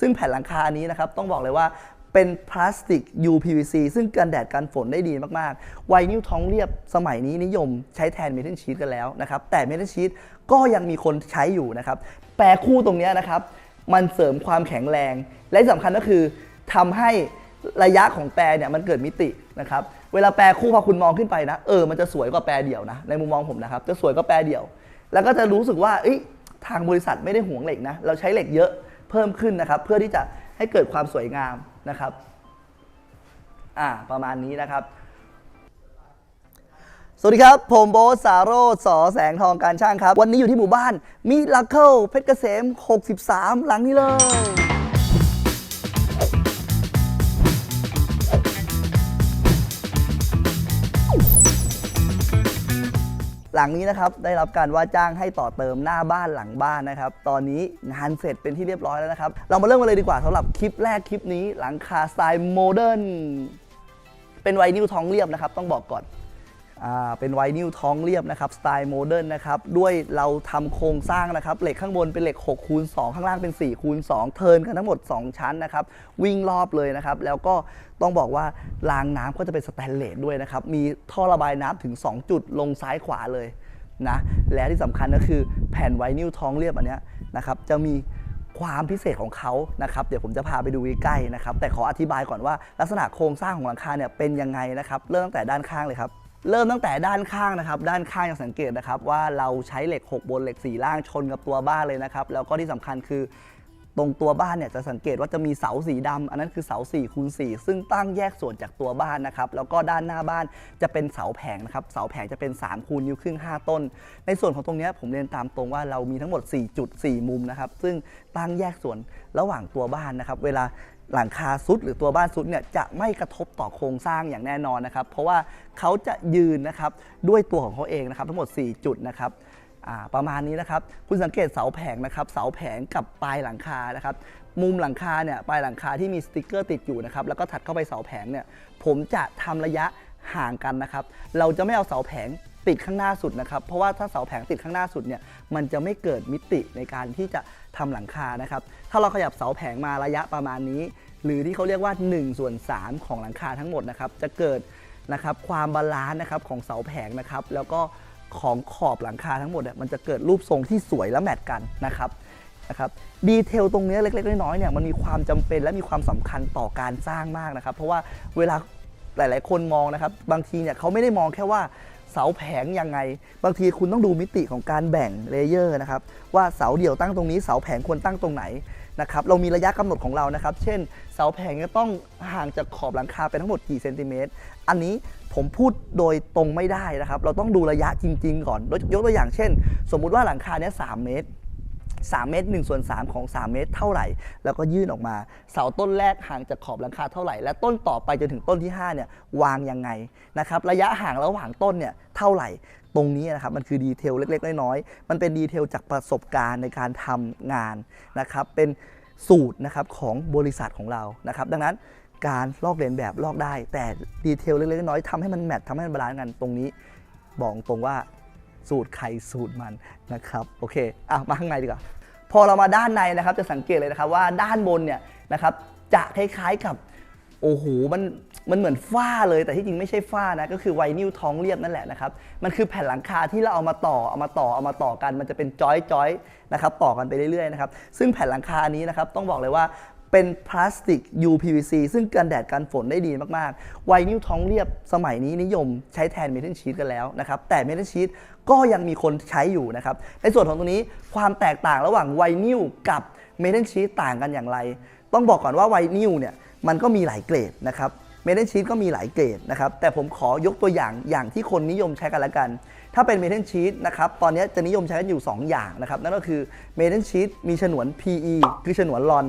ซึ่งแผ่นหลังคานี้นะครับต้องบอกเลยว่าเป็นพลาสติก UPVC ซึ่งกันแดดกันฝนได้ดีมากๆ ไวนิลท้องเรียบสมัยนี้นิยมใช้แทนเมทัลชีตกันแล้วนะครับ แต่เมทัลชีตก็ยังมีคนใช้อยู่นะครับ แปรคู่ตรงนี้นะครับ มันเสริมความแข็งแรง และสำคัญก็คือทำให้ระยะของแปรเนี่ยมันเกิดมิตินะครับ เวลาแปรคู่พอคุณมองขึ้นไปนะ เออ มันจะสวยกว่าแปรเดี่ยวนะ ในมุมมองผมนะครับ จะสวยกว่าแปรเดี่ยว แล้วก็จะรู้สึกว่าเอ้ยทางบริษัทไม่ได้ห่วงเหล็กนะ เราใช้เหล็กเยอะ เพิ่มขึ้นนะครับ เพื่อที่จะให้เกิดความสวยงามนะครับอ่าประมาณนี้นะครับ สวัสดีครับ ผมโบสสาโรสอแสงทองการช่างครับ วันนี้อยู่ที่หมู่บ้านมิลาเคิลเพชรเกษม 63 หลังนี้เลย หลังนี้นะครับได้รับการว่าจ้างให้ต่อเติมหน้าบ้านหลังบ้านนะครับ ตอนนี้งานเสร็จเป็นที่เรียบร้อยแล้วนะครับ เรามาเริ่มกันเลยดีกว่าสำหรับคลิปแรกคลิปนี้ หลังคาสไตล์โมเดิร์นเป็นไวนิลท้องเรียบนะครับ ต้องบอกก่อน เป็นไวนิลท้องเรียบนะครับสไตล์โมเดิร์นนะครับด้วยเราทำโครงสร้างนะครับเหล็กข้างบนเป็นเหล็ก6คูณ2ข้างล่างเป็น4คูณ2เทินกันทั้งหมด 2 ชั้นนะครับวิ่งรอบเลยนะครับแล้วก็ต้องบอกว่ารางน้ำก็จะเป็นสแตนเลสด้วยนะครับมีท่อระบายน้ำถึง 2 จุดลงซ้ายขวาเลยนะและที่สำคัญก็คือแผ่นไวนิลท้องเรียบอันนี้นะครับจะมีความพิเศษของเขานะครับ เดี๋ยวผมจะพาไปดูใกล้ๆนะครับ แต่ขออธิบายก่อนว่าลักษณะโครงสร้างของหลังคาเนี่ยเป็นยังไงนะครับ เริ่มตั้งแต่ด้านข้างเลยครับ เริ่มตั้งแต่ด้านข้างนะครับ ด้านข้างอย่างสังเกตนะครับ ว่าเราใช้เหล็ก 6 บนเหล็ก 4 ล่างชนกับตัวบ้านเลยนะครับ แล้วก็ที่สำคัญคือตรงตัวบ้านเนี่ยจะสังเกตว่าจะมีเสาสีดำอันนั้นคือเสา4คูณ4ซึ่งตั้งแยกส่วนจากตัวบ้านนะครับ แล้วก็ด้านหน้าบ้านจะเป็นเสาแผงนะครับ เสาแผงจะเป็น3คูณนิ้วครึ่ง 5 ต้น ในส่วนของตรงนี้ผมเรียนตามตรงว่าเรามีทั้งหมด 4 จุด 4 มุมนะครับ ซึ่งตั้งแยกส่วนระหว่างตัวบ้านนะครับ เวลา หลังคาซุดหรือตัวบ้านซุดเนี่ยจะไม่กระทบต่อโครงสร้างอย่างแน่นอนนะครับ เพราะว่าเขาจะยืนนะครับด้วยตัวของเขาเองนะครับ ทั้งหมด 4 จุดนะครับประมาณนี้นะครับ คุณสังเกตเสาแผงนะครับ เสาแผงกับปลายหลังคานะครับ มุมหลังคาเนี่ยปลายหลังคาที่มีสติกเกอร์ติดอยู่นะครับ แล้วก็ถัดเข้าไปเสาแผงเนี่ย ผมจะทำระยะห่างกันนะครับ เราจะไม่เอาเสาแผงติดข้างหน้าสุดนะครับ เพราะว่าถ้าเสาแผงติดข้างหน้าสุดเนี่ยมันจะไม่เกิดมิติในการที่จะทำหลังคานะครับ ถ้าเราขยับเสาแผงมาระยะประมาณนี้ หรือที่เขาเรียกว่า1ส่วน3ของหลังคาทั้งหมดนะครับจะเกิดนะครับความบาลานซ์นะครับของเสาแผงนะครับแล้วก็ของขอบหลังคาทั้งหมดมันจะเกิดรูปทรงที่สวยและแมทกันนะครับนะครับดีเทลตรงเนี้ยเล็ก ๆ น้อยๆเนี่ยมันมีความจำเป็นและมีความสำคัญต่อการสร้างมากนะครับ เพราะว่าเวลาหลาย ๆ คนมองนะครับบางทีเนี่ยเขาไม่ได้มองแค่ว่าเสาแผงยังไง บางทีคุณต้องดูมิติของการแบ่งเลเยอร์นะครับว่าเสาเดี่ยวตั้งตรงนี้เสาแผงควรตั้งตรงไหน นะครับเรามีระยะกำหนดของเรานะครับ เช่น เสาแผงจะต้องห่างจากขอบหลังคาไปทั้งหมดกี่เซนติเมตรอันนี้ผมพูดโดยตรงไม่ได้นะครับ เราต้องดูระยะจริง ๆ ก่อนยกตัวอย่างเช่น สมมุติว่าหลังคาเนี้ยสเมตร 3 เมตร1ส่วน3ของ 3 เมตรเท่าไหร่ แล้วก็ยื่นออกมา เสาต้นแรกห่างจากขอบหลังคาเท่าไหร่ และต้นต่อไปจนถึงต้นที่5เนี่ยวางยังไงนะครับระยะห่างระหว่างต้นเนี่ยเท่าไหร่ตรงนี้นะครับมันคือดีเทลเล็ก ๆ น้อยๆมันเป็นดีเทลจากประสบการณ์ในการทำงานนะครับเป็นสูตรนะครับของบริษัทของเรานะครับดังนั้นการลอกเลียนแบบลอกได้ แต่ดีเทลเล็กๆน้อยๆทำให้มันแมททำให้มันบาลานซ์กันตรงนี้ บอกตรงว่า สูตรใครสูตรมันนะครับโอเคอะมาข้างในดีกว่าพอเรามาด้านในนะครับจะสังเกตเลยนะครับว่าด้านบนเนี่ยนะครับจะคล้ายๆกับโอ้โหมันมันเหมือนฝ้าเลยแต่ที่จริงไม่ใช่ฝ้านะก็คือไวนิลท้องเรียบนั่นแหละนะครับมันคือแผ่นหลังคาที่เราเอามาต่อเอามาต่อเอามาต่อกัน มันจะเป็นจอยจอยนะครับต่อกันไปเรื่อยๆนะครับซึ่งแผ่นหลังคานี้นะครับต้องบอกเลยว่าเป็นพลาสติก UPVC ซึ่งกันแดดกันฝนได้ดีมากๆ ไวนิลท้องเรียบสมัยนี้นิยมใช้แทนเมทัลชีตกันแล้วนะครับ แต่เมทัลชีต ก็ยังมีคนใช้อยู่นะครับ ในส่วนของตรงนี้ความแตกต่างระหว่างไวนิลกับเมทัลชีตต่างกันอย่างไร ต้องบอกก่อนว่าไวนิลเนี่ยมันก็มีหลายเกรดนะครับเมทัลชีตก็มีหลายเกรดนะครับแต่ผมขอยกตัวอย่างอย่างที่คนนิยมใช้กันละกัน ถ้าเป็นเมทัลชีตนะครับตอนนี้จะนิยมใช้กันอยู่ 2 อย่างนะครับนั่นก็คือเมทัลชีตมีฉนวน PE คือฉนวนลอน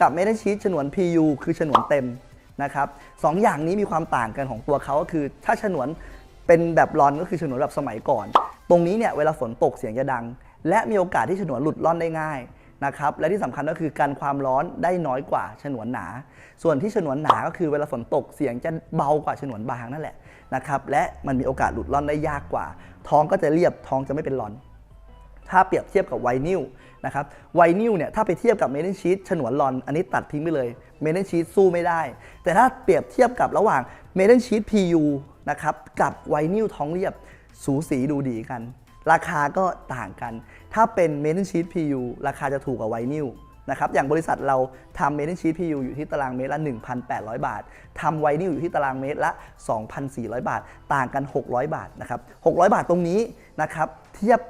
กับเมทัลชีตฉนวน PU คือฉนวนเต็มนะครับสองอย่างนี้มีความต่างกันของตัวเขาก็คือถ้าฉนวน เป็นแบบลอนก็คือฉนวนแบบสมัยก่อน ตรงนี้เนี่ยเวลาฝนตกเสียงจะดัง และมีโอกาสที่ฉนวนหลุดล่อนได้ง่ายนะครับและที่สำคัญก็คือการความร้อนได้น้อยกว่าฉนวนหนา ส่วนที่ฉนวนหนาก็คือเวลาฝนตกเสียงจะเบากว่าฉนวนบางนั่นแหละนะครับและมันมีโอกาสหลุดล่อนได้ยากกว่า ท้องก็จะเรียบท้องจะไม่เป็นลอน ถ้าเปรียบเทียบกับไวนิลนะครับไวนิลเนี่ยถ้าไปเทียบกับเมทัลชีตฉนวนลอน อันนี้ตัดทิ้งไปเลยเมทัลชีตสู้ไม่ได้ แต่ถ้าเปรียบเทียบกับระหว่างเมทัลชีต PU นะครับกับไวนิลท้องเรียบสูสีดูดีกัน ราคาก็ต่างกัน ถ้าเป็นเมทัลชีต PU ราคาจะถูกกว่าไวนิลนะครับอย่างบริษัทเราทำเมทัลชีต PU อยู่ที่ตารางเมตรละ 1,800 บาททำไวนิลอยู่ที่ตารางเมตรละ 2,400 บาท ต่างกัน 600 บาทนะครับ600 บาทตรงนี้นะครับเทียบ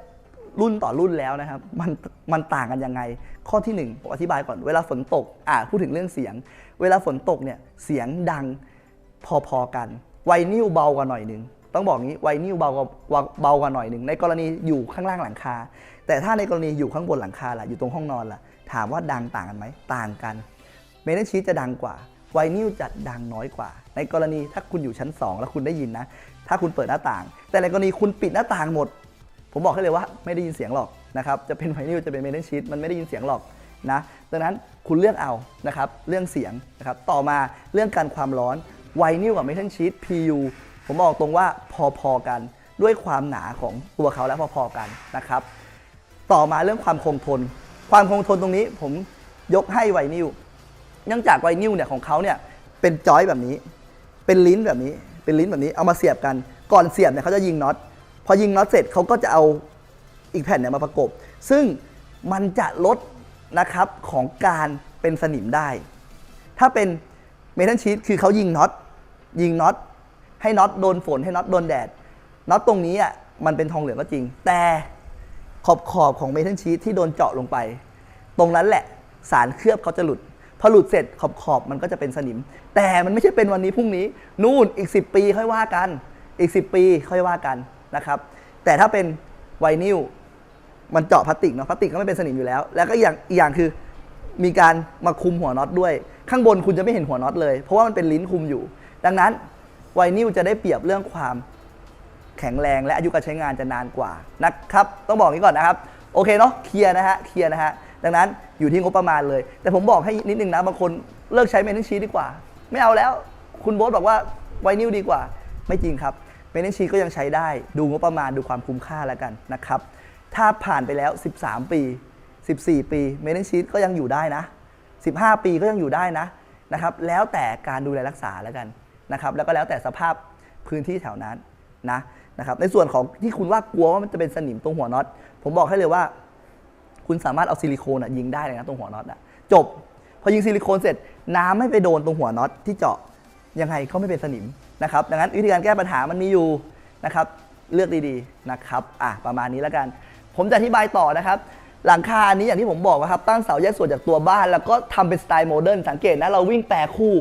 รุ่นต่อรุ่นแล้วนะครับมันมันต่างกันยังไง ข้อที่หนึ่งผมอธิบายก่อนเวลาฝนตกอ่าพูดถึงเรื่องเสียง เวลาฝนตกเนี่ยเสียงดังพอๆกัน ไวนิลเบากว่าหน่อยหนึ่งต้องบอกงี้ไวนิลเบากว่าเบากว่าหน่อยหนึ่งในกรณีอยู่ข้างล่างหลังคา แต่ถ้าในกรณีอยู่ข้างบนหลังคาล่ะอยู่ตรงห้องนอนล่ะถามว่าดังต่างกันไหมต่างกันเมทัลชีตจะดังกว่าไวนิลจะดังน้อยกว่า ในกรณีถ้าคุณอยู่ชั้น 2 แล้วคุณได้ยินนะ ถ้าคุณเปิดหน้าต่าง แต่ในกรณีคุณปิดหน้าต่างหมด ผมบอกให้เลยว่าไม่ได้ยินเสียงหรอกนะครับจะเป็นไวนิลจะเป็นเมทัลชีตมันไม่ได้ยินเสียงหรอกนะดังนั้นคุณเลือกเอานะครับเรื่องเสียงนะครับต่อมาเรื่องการความร้อน ไวนิลกับเมทัลชีต PU ผมบอกตรงว่าพอๆกันด้วยความหนาของตัวเขาแล้วพอๆกันนะครับ ต่อมาเรื่องความคงทน ความคงทนตรงนี้ผมยกให้ไวนิลเนื่องจากไวนิลเนี่ยของเขาเนี่ยเป็นจอยแบบนี้ เป็นลิ้นแบบนี้ เป็นลิ้นแบบนี้เอามาเสียบกัน ก่อนเสียบเนี่ยเขาจะยิงน็อตพอยิงน็อตเสร็จเขาก็จะเอาอีกแผ่นเนี่ยมาประกบ ซึ่งมันจะลดนะครับของการเป็นสนิมได้ ถ้าเป็น เมทัลชีตคือเขายิงน็อตยิงน็อตให้น็อตโดนฝนให้น็อตโดนแดดน็อตตรงนี้อะมันเป็นทองเหลืองก็จริง แต่ขอบขอบของเมทัลชีตที่โดนเจาะลงไป ตรงนั้นแหละสารเคลือบเขาจะหลุด พอหลุดเสร็จขอบขอบมันก็จะเป็นสนิม แต่มันไม่ใช่เป็นวันนี้พรุ่งนี้ นู่นอีก 10 ปีค่อยว่ากัน อีก 10 ปีค่อยว่ากันนะครับ แต่ถ้าเป็นไวนิลมันเจาะพลาสติกเนาะพลาสติกก็ไม่เป็นสนิมอยู่แล้ว แล้วก็อย่างอีกอย่างคือมีการมาคุมหัวน็อตด้วย ข้างบนคุณจะไม่เห็นหัวน็อตเลย เพราะว่ามันเป็นลิ้นคุมอยู่ ดังนั้นไวนิลจะได้เปรียบเรื่องความแข็งแรงและอายุการใช้งานจะนานกว่านะครับ ต้องบอกนี้ก่อนนะครับ โอเคเนาะเคลียร์นะฮะเคลียร์นะฮะดังนั้นอยู่ที่งบประมาณเลย แต่ผมบอกให้นิดนึงนะบางคนเลิกใช้เมนชีดีกว่า ไม่เอาแล้ว คุณโบ๊ทบอกว่าไวนิลดีกว่า ไม่จริงครับเมนชีก็ยังใช้ได้ ดูงบประมาณดูความคุ้มค่าแล้วกันนะครับถ้าผ่านไปแล้ว 13 ปี 14 ปีเมนชีก็ยังอยู่ได้นะ 15 ปีก็ยังอยู่ได้นะนะครับ แล้วแต่การดูแลรักษาแล้วกันนะครับ แล้วก็แล้วแต่สภาพพื้นที่แถวนั้นนะนะครับ ในส่วนของที่คุณว่ากลัวว่ามันจะเป็นสนิมตรงหัวน็อต ผมบอกให้เลยว่า คุณสามารถเอาซิลิโคนอะยิงได้เลยนะตรงหัวน็อตอะจบ พอยิงซิลิโคนเสร็จน้ำไม่ไปโดนตรงหัวน็อตที่เจาะยังไงก็ไม่เป็นสนิมนะครับ ดังนั้นวิธีการแก้ปัญหามันมีอยู่นะครับ เลือกดีๆนะครับ อะประมาณนี้แล้วกัน ผมจะอธิบายต่อนะครับ หลังคาอันนี้อย่างที่ผมบอกนะครับตั้งเสาแยกส่วนจากตัวบ้าน แล้วก็ทำเป็นสไตล์โมเดิร์นสังเกตนะเราวิ่งแปรคู่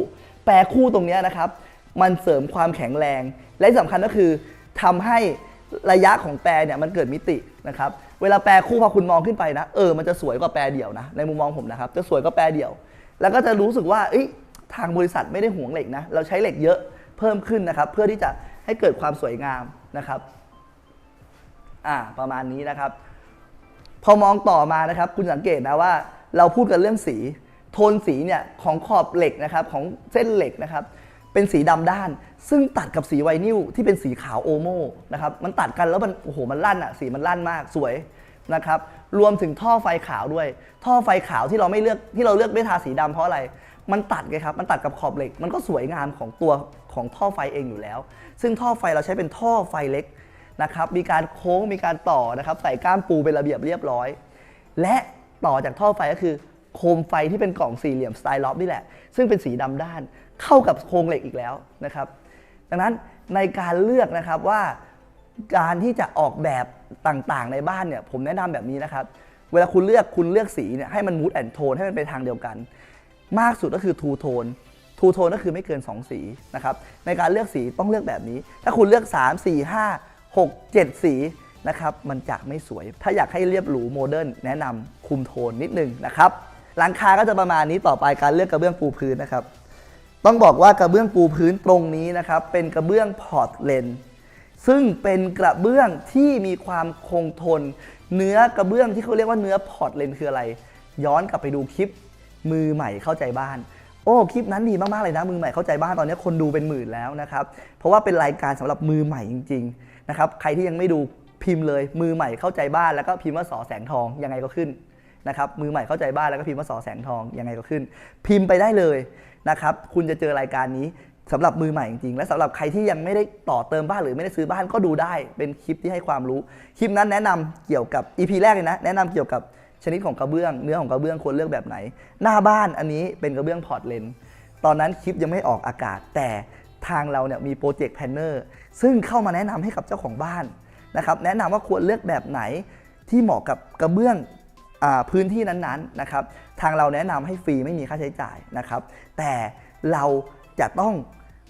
แปรคู่ตรงนี้นะครับมันเสริมความแข็งแรง และที่สำคัญก็คือทำให้ระยะของแปรเนี่ยมันเกิดมิตินะครับเวลาแปรคู่พอคุณมองขึ้นไปนะเออมันจะสวยกว่าแปรเดี่ยวนะในมุมมองผมนะครับจะสวยกว่าแปรเดี่ยว แล้วก็จะรู้สึกว่าทางบริษัทไม่ได้ห่วงเหล็กนะเราใช้เหล็กเยอะเพิ่มขึ้นนะครับเพื่อที่จะให้เกิดความสวยงามนะครับอ่าประมาณนี้นะครับ พอมองต่อมานะครับคุณสังเกตนะว่าเราพูดกันเรื่องสี โทนสีเนี่ยของขอบเหล็กนะครับของเส้นเหล็กนะครับเป็นสีดำด้าน ซึ่งตัดกับสีไวนิลที่เป็นสีขาวโอโมนะครับมันตัดกันแล้วมันโอ้โหมันลั่นอะสีมันลั่นมากสวยนะครับรวมถึงท่อไฟขาวด้วย ท่อไฟขาวที่เราไม่เลือกที่เราเลือกไม่ทาสีดำเพราะอะไรมันตัดไงครับ มันตัดกับขอบเหล็ก มันก็สวยงามของตัวของท่อไฟเองอยู่แล้ว ซึ่งท่อไฟเราใช้เป็นท่อไฟเล็ก นะครับ มีการโค้งมีการต่อนะครับ ใส่ก้ามปูเป็นระเบียบเรียบร้อย และต่อจากท่อไฟก็คือโคมไฟที่เป็นกล่องสี่เหลี่ยมสไตล์ล็อบนี่แหละ ซึ่งเป็นสีดำด้านเข้ากับโครงเหล็กอีกแล้วนะครับ ดังนั้นในการเลือกนะครับว่าการที่จะออกแบบต่างๆในบ้านเนี่ยผมแนะนำแบบนี้นะครับ เวลาคุณเลือกคุณเลือกสีเนี่ยให้มันมูดแอนโทนให้มันไปทางเดียวกัน มากสุดก็คือทูโทนทูโทนก็คือไม่เกิน 2 สีนะครับในการเลือกสีต้องเลือกแบบนี้ ถ้าคุณเลือก 3 4 5 6 7 สีนะครับมันจะไม่สวย ถ้าอยากให้เรียบหรูโมเดิร์นแนะนำคุมโทนนิดนึงนะครับหลังคาก็จะประมาณนี้ต่อไปการเลือกกระเบื้องปูพื้นนะครับ ต้องบอกว่ากระเบื้องปูพื้นตรงนี้นะครับ เป็นกระเบื้องพอร์ตเลนซึ่งเป็นกระเบื้องที่มีความคงทน เนื้อกระเบื้องที่เขาเรียกว่าเนื้อพอร์ตเลนคืออะไร ย้อนกลับไปดูคลิปมือใหม่เข้าใจบ้าน โอ้คลิปนั้นดีมากๆเลยนะมือใหม่เข้าใจบ้านตอนนี้คนดูเป็นหมื่นแล้วนะครับ เพราะว่าเป็นรายการสำหรับมือใหม่จริง ๆ นะครับใครที่ยังไม่ดูพิมพ์เลย มือใหม่เข้าใจบ้านแล้วก็พิมพ์ว่าสอแสงทองยังไงก็ขึ้นนะครับมือใหม่เข้าใจบ้านแล้วก็พิมพ์ว่าสอแสงทองยังไงก็ขึ้น พิมพ์ไปได้เลยนะครับคุณจะเจอรายการนี้สำหรับมือใหม่จริงๆ และสำหรับใครที่ยังไม่ได้ต่อเติมบ้านหรือไม่ได้ซื้อบ้านก็ดูได้ เป็นคลิปที่ให้ความรู้ คลิปนั้นแนะนำเกี่ยวกับ EP แรกเลยนะ แนะนำเกี่ยวกับชนิดของกระเบื้อง เนื้อของกระเบื้องควรเลือกแบบไหน หน้าบ้านอันนี้เป็นกระเบื้องพอร์ตเลนตอนนั้นคลิปยังไม่ออกอากาศ แต่ ทางเราเนี่ยมีโปรเจกต์แพนเนอร์ซึ่งเข้ามาแนะนำให้กับเจ้าของบ้านนะครับแนะนำว่าควรเลือกแบบไหนที่เหมาะกับกระเบื้องอพื้นที่นั้นๆนะครับ ทางเราแนะนำให้ฟรีไม่มีค่าใช้จ่ายนะครับ แต่เราจะต้อง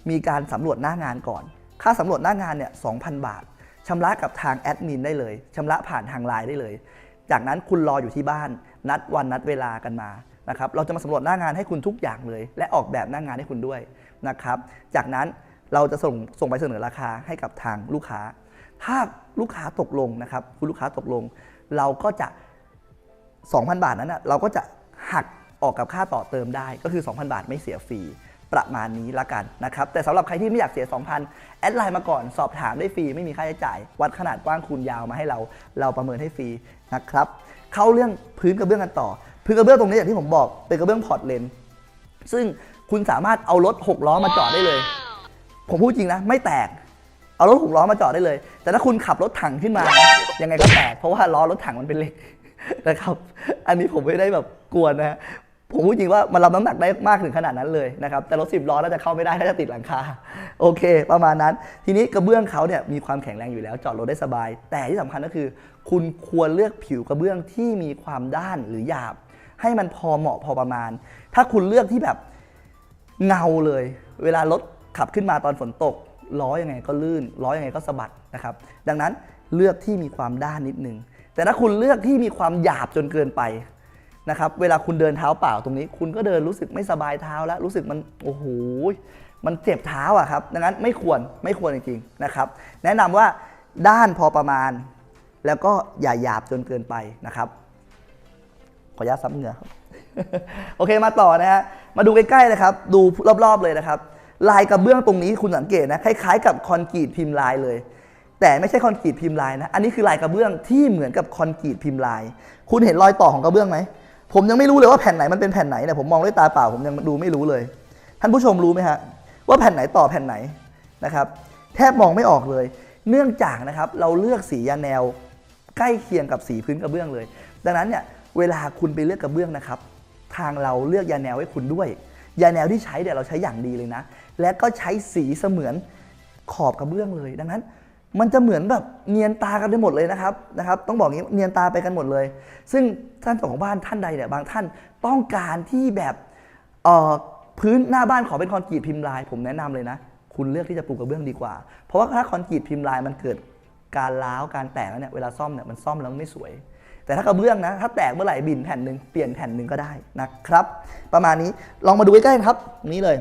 มีการสำรวจหน้างานก่อน ค่าสำรวจหน้างานเนี่ย2,000 บาทชำระกับทางแอดมินได้เลยชำระผ่านทางไลน์ได้เลย จากนั้นคุณรออยู่ที่บ้าน นัดวันนัดเวลากันมานะครับ เราจะมาสำรวจหน้างานให้คุณทุกอย่างเลย และออกแบบหน้างานให้คุณด้วย นะครับ จากนั้นเราจะส่งส่งไปเสนอราคาให้กับทางลูกค้า ถ้าลูกค้าตกลงนะครับ คุณลูกค้าตกลง เราก็จะ 2,000 บาทนั้นนะเราก็จะหักออกกับค่าต่อเติมได้ก็คือ 2,000 บาทไม่เสียฟรีประมาณนี้ละกันนะครับ แต่สำหรับใครที่ไม่อยากเสีย 2,000 แอดไลน์มาก่อนสอบถามได้ฟรี ไม่มีค่าใช้จ่าย วัดขนาดกว้างคูณยาวมาให้เรา เราประเมินให้ฟรีนะครับ เข้าเรื่องพื้นกระเบื้องกันต่อ พื้นกระเบื้องตรงนี้อย่างที่ผมบอกเป็นกระเบื้องพอร์ตเลนซึ่ง คุณสามารถเอารถ6ล้อมาจอดได้เลย ผมพูดจริงนะ ไม่แตก เอารถหกล้อมาจอดได้เลย แต่ถ้าคุณขับรถถังขึ้นมา ยังไงก็แตก เพราะว่าล้อรถถังมันเป็นเหล็กนะครับ อันนี้ผมไม่ได้แบบกวนนะฮะผมพูดจริงว่ามันรับน้ำหนักได้มากถึงขนาดนั้นเลยนะครับ แต่รถสิบล้อน่าจะเข้าไม่ได้น่าจะติดหลังคา โอเค ประมาณนั้น ทีนี้กระเบื้องเขาเนี่ยมีความแข็งแรงอยู่แล้ว จอดรถได้สบาย แต่ที่สำคัญก็คือ คุณควรเลือกผิวกระเบื้องที่มีความด้านหรือหยาบ ให้มันพอเหมาะพอประมาณ ถ้าคุณเลือกที่แบบ เงาเลย เวลารถขับขึ้นมาตอนฝนตกล้อยังไงก็ลื่นล้อยังไงก็สะบัดนะครับ ดังนั้นเลือกที่มีความด้านนิดนึง แต่ถ้าคุณเลือกที่มีความหยาบจนเกินไปนะครับเวลาคุณเดินเท้าเปล่าตรงนี้ คุณก็เดินรู้สึกไม่สบายเท้าแล้ว รู้สึกมันโอ้โหมันเจ็บเท้าอะครับ ดังนั้นไม่ควรไม่ควรจริงๆนะครับ แนะนำว่าด้านพอประมาณ แล้วก็อย่าหยาบจนเกินไปนะครับ ขออนุญาตซับเหงื่อครับ โอเคมาต่อนะฮะมาดูใกล้ๆเลยครับ ดูรอบๆเลยนะครับ ลายกระเบื้องตรงนี้คุณสังเกตนะคล้ายๆกับคอนกรีตพิมพ์ลายเลย แต่ไม่ใช่คอนกรีตพิมพ์ลายนะ อันนี้คือลายกระเบื้องที่เหมือนกับคอนกรีตพิมพ์ลาย คุณเห็นรอยต่อของกระเบื้องไหมผมยังไม่รู้เลยว่าแผ่นไหนมันเป็นแผ่นไหนเนี่ยผมมองด้วยตาเปล่าผมยังดูไม่รู้เลย ท่านผู้ชมรู้ไหมฮะว่าแผ่นไหนต่อแผ่นไหนนะครับ แทบมองไม่ออกเลย เนื่องจากนะครับเราเลือกสียาแนวใกล้เคียงกับสีพื้นกระเบื้องเลย ดังนั้นเนี่ยเวลาคุณไปเลือกกระเบื้องนะครับ ทางเราเลือกยาแนวให้คุณด้วย ยาแนวที่ใช้เนี่ยวเราใช้อย่างดีเลยนะ และก็ใช้สีเสมือนขอบกระเบื้องเลย ดังนั้นมันจะเหมือนแบบเนียนตากันไปหมดเลยนะครับนะครับ ต้องบอกงี้เนียนตาไปกันหมดเลย ซึ่งท่านเจ้าของบ้านท่านใดเนี่ยบางท่านต้องการที่แบบพื้นหน้าบ้านขอเป็นคอนกรีตพิมพ์ลาย ผมแนะนำเลยนะ คุณเลือกที่จะปูกระเบื้องดีกว่า เพราะว่าถ้าคอนกรีตพิมพ์ลายมันเกิดการร้าวการแตกแล้วเนี่ยเวลาซ่อมเนี่ยมันซ่อมแล้วไม่สวย แต่ถ้ากระเบื้องนะ ถ้าแตกเมื่อไหร่บินแผ่นหนึ่งเปลี่ยนแผ่นหนึ่งก็ได้นะครับ ประมาณนี้ลองมาดูใกล้ๆครับตรงนี้เลย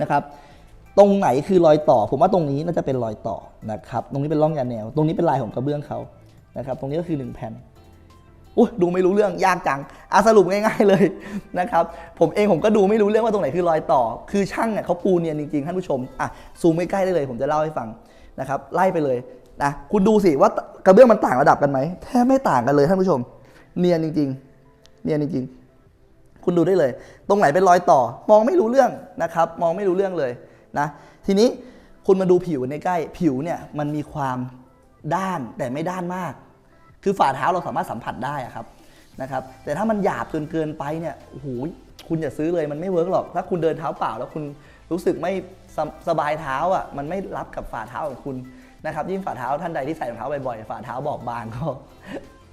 นะครับ ตรงไหนคือรอยต่อ ผมว่าตรงนี้น่าจะเป็นรอยต่อนะครับ ตรงนี้เป็นร่องยาแนว ตรงนี้เป็นลายของกระเบื้องเขานะครับ ตรงนี้ก็คือหนึ่งแผ่นอุ้ยดูไม่รู้เรื่องยากจังอาสรุปง่ายๆเลยนะครับผมเองผมก็ดูไม่รู้เรื่องว่าตรงไหนคือรอยต่อ คือช่างเนี่ยเขาปูเนียนจริงๆท่านผู้ชมอะซูมใกล้ๆได้เลย ผมจะเล่าให้ฟังนะครับไล่ไปเลย นะคุณดูสิว่ากระเบื้องมันต่างระดับกันไหมแทบไม่ต่างกันเลยท่านผู้ชม เนียนจริง ๆ เนียนจริง ๆ คุณดูได้เลย ตรงไหนเป็นรอยต่อ มองไม่รู้เรื่องนะครับ มองไม่รู้เรื่องเลยนะทีนี้คุณมาดูผิวในใกล้ ผิวเนี่ยมันมีความด้านแต่ไม่ด้านมาก คือฝ่าเท้าเราสามารถสัมผัสได้ครับนะครับ แต่ถ้ามันหยาบจนเกินไปเนี่ยโอ้โหคุณอย่าซื้อเลยมันไม่เวิร์กหรอก ถ้าคุณเดินเท้าเปล่าแล้วคุณรู้สึกไม่สสบายเท้าอะมันไม่รับกับฝ่าเท้าของคุณ นะครับยิ่งฝ่าเท้าท่านใดที่ใส่รองเท้าบ่อยๆฝ่าเท้าบอบบางก็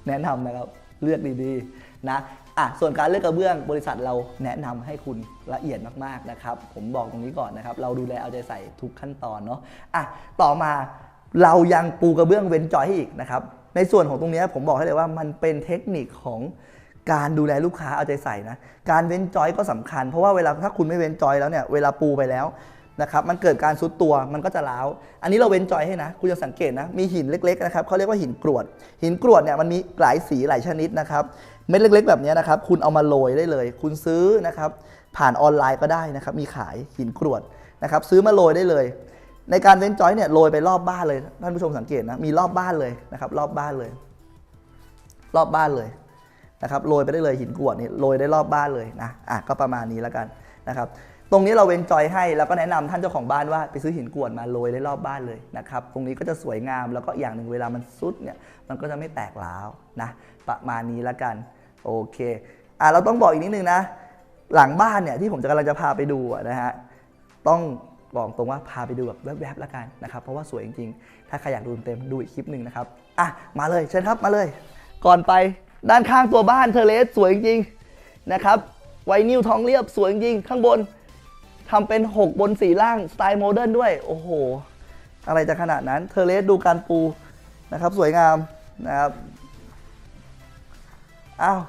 แนะนำนะครับเลือกดีๆนะอะส่วนการเลือกกระเบื้องบริษัทเราแนะนำให้คุณละเอียดมากๆนะครับ ผมบอกตรงนี้ก่อนนะครับ เราดูแลเอาใจใส่ทุกขั้นตอนเนาะอะต่อมาเรายังปูกระเบื้องเว้นจอยให้อีกนะครับในส่วนของตรงนี้ผมบอกให้เลยว่ามันเป็นเทคนิคของการดูแลลูกค้าเอาใจใส่นะ การเว้นจอยก็สำคัญ เพราะว่าเวลาถ้าคุณไม่เว้นจอยแล้วเนี่ยเวลาปูไปแล้ว นะครับมันเกิดการซุดตัวมันก็จะร้าว อันนี้เราเว้นจอยให้นะ คุณจะสังเกตนะ มีหินเล็กๆนะครับเขาเรียกว่าหินกรวด หินกรวดเนี่ยมันมีหลายสีหลายชนิดนะครับเม็ดเล็ก ๆ แบบนี้นะครับ คุณเอามาโรยได้เลย คุณซื้อนะครับผ่านออนไลน์ก็ได้นะครับ มีขายหินกรวดนะครับซื้อมาโรยได้เลย ในการเว้นจอยเนี่ยโรยไปรอบบ้านเลย ท่านผู้ชมสังเกตนะมีรอบบ้านเลยนะครับ รอบบ้านเลย รอบบ้านเลยนะครับโรยไปได้เลยหินกรวดนี่โรยได้รอบบ้านเลยนะอะก็ประมาณนี้แล้วกันนะครับ ตรงนี้เราเวนจอยให้แล้วก็แนะนำท่านเจ้าของบ้านว่าไปซื้อหินกวดมาโรยได้รอบบ้านเลยนะครับตรงนี้ก็จะสวยงามแล้วก็อย่างหนึ่งเวลามันซุดเนี่ยมันก็จะไม่แตกร้าวนะประมาณนี้แล้วกันโอเคอะเราต้องบอกอีกนิดนึงนะ หลังบ้านเนี่ยที่ผมจะกำลังจะพาไปดูนะฮะต้องบอกตรงว่าพาไปดูแบบแวบๆแล้วกันนะครับเพราะว่าสวยจริงๆ ถ้าใครอยากดูเต็มดูอีกคลิปหนึ่งนะครับอะมาเลยเชิญครับมาเลย ก่อนไปด้านข้างตัวบ้านเทเลสสวยจริงๆนะครับไวนิวท้องเรียบสวยจริงข้างบน ทำเป็น 6 บนสีล่าง สไตล์โมเดิร์นด้วย โอ้โห อะไรจะขนาดนั้น เทเลสดูการปูนะครับ สวยงามนะครับอ้าว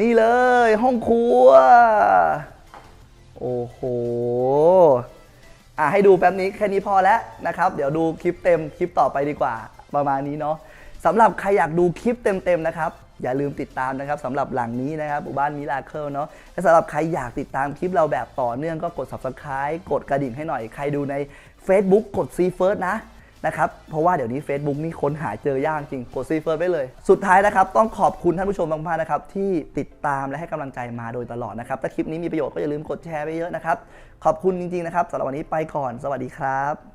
นี่เลยห้องครัว โอ้โหอะให้ดูแป๊บนี้แค่นี้พอแล้วนะครับ เดี๋ยวดูคลิปเต็มคลิปต่อไปดีกว่า ประมาณนี้เนาะสำหรับใครอยากดูคลิปเต็มๆนะครับ อย่าลืมติดตามนะครับสำหรับหลังนี้นะครับหมู่บ้านมิราเคิลเนาะและสำหรับใครอยากติดตามคลิปเราแบบต่อเนื่องก็กด subscribe กดกระดิ่งให้หน่อยใครดูใน Facebook กด See First นะนะครับ เพราะว่าเดี๋ยวนี้ Facebook นี่ค้นหาเจอยากจริง กดซีเฟิร์ไปเลย สุดท้ายนะครับ ต้องขอบคุณท่านผู้ชมมากๆนะครับ ที่ติดตามและให้กำลังใจมาโดยตลอดนะครับ ถ้าคลิปนี้มีประโยชน์ก็อย่าลืมกดแชร์ไปเยอะนะครับ ขอบคุณจริง ๆ นะครับสำหรับวันนี้ไปก่อน สวัสดีครับ